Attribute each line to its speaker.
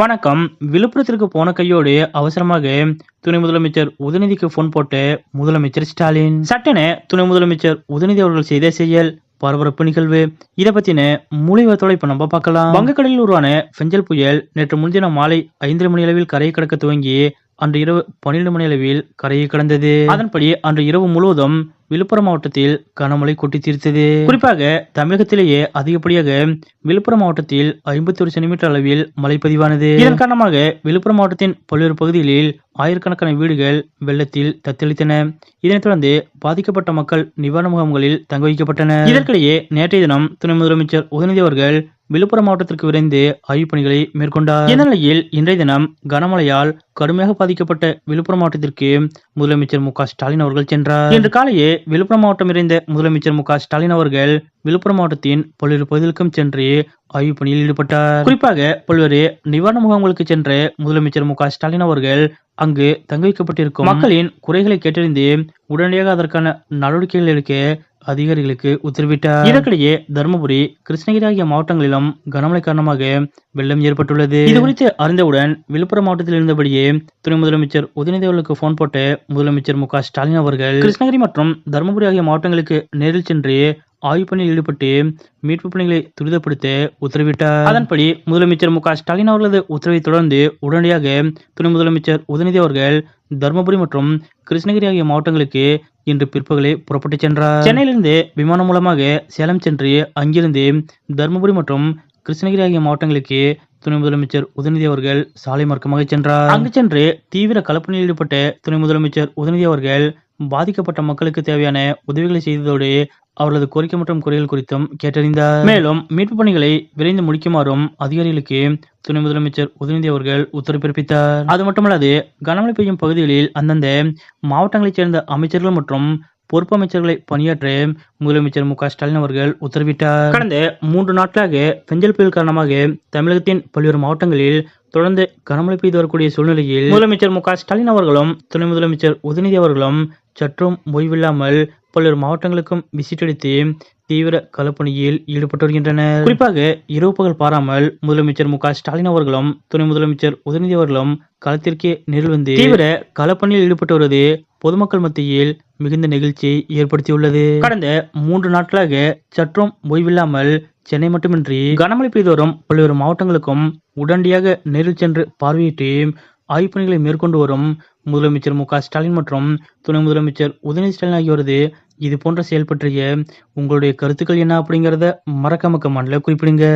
Speaker 1: வணக்கம். விழுப்புரத்திற்கு போன கையோடு அவசரமாக துணை முதலமைச்சர் உதயநிதிக்கு போன் போட்டு முதலமைச்சர் ஸ்டாலின். சட்டென துணை முதலமைச்சர் உதயநிதி அவர்கள் செய்த செயல் பரபரப்பு நிகழ்வு. இதை பத்தின மூலிவத்தோட இப்ப நம்ம பார்க்கலாம். வங்கக்கடலில் உருவான பெஞ்சல் புயல் நேற்று முன்தினம் மாலை ஐந்தரை மணி அளவில் கரையை கடக்க துவங்கி அன்று இரவு பன்னிரண்டு மணி அளவில் கரையை கடந்தது. அதன்படி அன்று இரவு முழுவதும் விழுப்புரம் மாவட்டத்தில் கனமழை கொட்டி தீர்த்தது குறிப்பாக தமிழகத்திலேயே அதிகப்படியாக விழுப்புரம் மாவட்டத்தில் ஐம்பத்தி ஒரு சென்டிமீட்டர் அளவில் மழை பதிவானது. இதன் காரணமாக விழுப்புரம் மாவட்டத்தின் பல்வேறு பகுதிகளில் ஆயிரக்கணக்கான வீடுகள் வெள்ளத்தில் தத்தளித்தன. இதனைத் தொடர்ந்து பாதிக்கப்பட்ட மக்கள் நிவாரண முகாம்களில் தங்க வைக்கப்பட்டனர் இதற்கிடையே நேற்றைய தினம் துணை முதலமைச்சர் உதயநிதி அவர்கள் விழுப்புரம் மாவட்டத்திற்கு விரைந்து ஆய்வுப் பணிகளை மேற்கொண்டார். இந்த நிலையில் இன்றைய தினம் கனமழையால் கடுமையாக பாதிக்கப்பட்ட விழுப்புரம் மாவட்டத்திற்கு முதலமைச்சர் மு ஸ்டாலின் அவர்கள் சென்றார். இன்று காலையே விழுப்புரம் மாவட்டம் இருந்த முதலமைச்சர் மு க ஸ்டாலின் அவர்கள் விழுப்புரம் மாவட்டத்தின் பல்வேறு பகுதிகளுக்கும் சென்று ஆய்வு பணியில் ஈடுபட்டார். குறிப்பாக பல்வேறு நிவாரண முகாம்களுக்கு சென்ற முதலமைச்சர் மு க ஸ்டாலின் அவர்கள் அங்கு தங்க வைக்கப்பட்டிருக்கும். மக்களின் குறைகளை கேட்டறிந்து உடனடியாக அதற்கான நடவடிக்கைகள் எடுக்க அதிகாரிகளுக்கு உத்தரவிட்டார் இதற்கிடையே தருமபுரி கிருஷ்ணகிரி ஆகிய மாவட்டங்களிலும் கனமழை காரணமாக வெள்ளம் ஏற்பட்டுள்ளது. இது குறித்து அறிந்தவுடன் விழுப்புரம் மாவட்டத்தில் இருந்தபடியே துணை முதலமைச்சர் உதயநிதி அவர்களுக்கு போன் போட்டு முதலமைச்சர் மு ஸ்டாலின் அவர்கள் கிருஷ்ணகிரி மற்றும் தருமபுரி ஆகிய மாவட்டங்களுக்கு நேரில் சென்று ஆய்வு பணியில் ஈடுபட்டு மீட்பு பணிகளை துரிதப்படுத்த உத்தரவிட்டார். அதன்படி முதலமைச்சர் மு ஸ்டாலின் அவர்களது உத்தரவை தொடர்ந்து உடனடியாக துணை முதலமைச்சர் உதயநிதி அவர்கள் தருமபுரி மற்றும் கிருஷ்ணகிரி ஆகிய மாவட்டங்களுக்கு இன்று பிற்பகலே புறப்பட்டு சென்றார். சென்னையிலிருந்து விமானம் மூலமாக சேலம் சென்று அங்கிருந்து தருமபுரி மற்றும் கிருஷ்ணகிரி ஆகிய மாவட்டங்களுக்கு துணை முதலமைச்சர் உதயநிதி அவர்கள் சாலை மார்க்கமாக சென்றார். அங்கு சென்று தீவிர கலப்பு ஈடுபட்ட துணை முதலமைச்சர் உதயநிதி அவர்கள் பாதிக்கப்பட்ட மக்களுக்கு தேவையான உதவிகளை செய்ததோடு அவர்களது கோரிக்கை மற்றும் குறைகள் குறித்தும் கேட்டறிந்தார். மேலும் மீட்பு பணிகளை விரைந்து முடிக்குமாறும் அதிகாரிகளுக்கு துணை முதலமைச்சர் உதயநிதி அவர்கள் உத்தரவு பிறப்பித்தார். அது மட்டுமல்லாது கனமழை பெய்யும் பகுதிகளில் அந்தந்த மாவட்டங்களைச் சேர்ந்த அமைச்சர்கள் மற்றும் பொறுப்பு அமைச்சர்களை பணியாற்ற முதலமைச்சர் மு க ஸ்டாலின் அவர்கள் உத்தரவிட்டார். கடந்த மூன்று நாட்களாக பெஞ்சல் புயல் காரணமாக தமிழகத்தின் பல்வேறு மாவட்டங்களில் தொடர்ந்து கனமழை பெய்து வரக்கூடிய சூழ்நிலையில் முதலமைச்சர் மு க ஸ்டாலின் அவர்களும் துணை முதலமைச்சர் உதயநிதி அவர்களும் சற்றும் ஓய்வில்லாமல் பல்வேறு மாவட்டங்களுக்கும் விசிட் அடித்து தீவிர களப்பணியில் ஈடுபட்டு வருகின்றனர். குறிப்பாக இரவு பகல் பாராமல் முதலமைச்சர் மு க ஸ்டாலின் அவர்களும் துணை முதலமைச்சர் உதயநிதி அவர்களும் களத்திற்கே நேரில் வந்து தீவிர களப்பணியில் ஈடுபட்டு வருவது பொதுமக்கள் மத்தியில் மிகுந்த நெகிழ்ச்சியை ஏற்படுத்தியுள்ளது. கடந்த மூன்று நாட்களாக சற்றும் ஓய்வில்லாமல் சென்னை மட்டுமின்றி கனமழை பெய்தோறும் பல்வேறு மாவட்டங்களுக்கும் உடனடியாக நேரில் சென்று பார்வையிட்டு ஆய்வுப் பணிகளை மேற்கொண்டு வரும் முதலமைச்சர் மு ஸ்டாலின் மற்றும் துணை முதலமைச்சர் உதயநிதி ஸ்டாலின் ஆகியோரது இது போன்ற செயல் பற்றிய உங்களுடைய கருத்துக்கள் என்ன அப்படிங்கிறத மறக்காம கமெண்ட்ல குறிப்பிடுங்க.